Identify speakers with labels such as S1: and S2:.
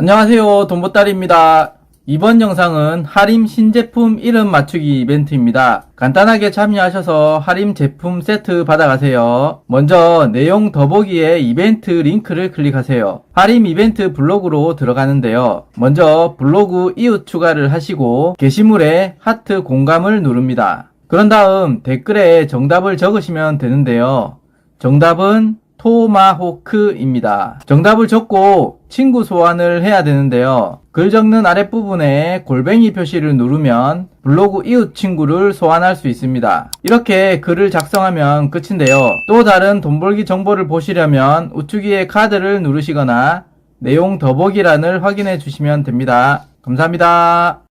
S1: 안녕하세요. 돈보따리입니다. 이번 영상은 하림 신제품 이름 맞추기 이벤트입니다. 간단하게 참여하셔서 하림 제품 세트 받아가세요. 먼저 내용 더보기에 이벤트 링크를 클릭하세요. 하림 이벤트 블로그로 들어가는데요. 먼저 블로그 이웃 추가를 하시고 게시물에 하트 공감을 누릅니다. 그런 다음 댓글에 정답을 적으시면 되는데요. 정답은 토마호크입니다. 정답을 적고 친구 소환을 해야 되는데요. 글 적는 아랫부분에 골뱅이 표시를 누르면 블로그 이웃 친구를 소환할 수 있습니다. 이렇게 글을 작성하면 끝인데요. 또 다른 돈 벌기 정보를 보시려면 우측위에 카드를 누르시거나 내용 더보기란을 확인해 주시면 됩니다. 감사합니다.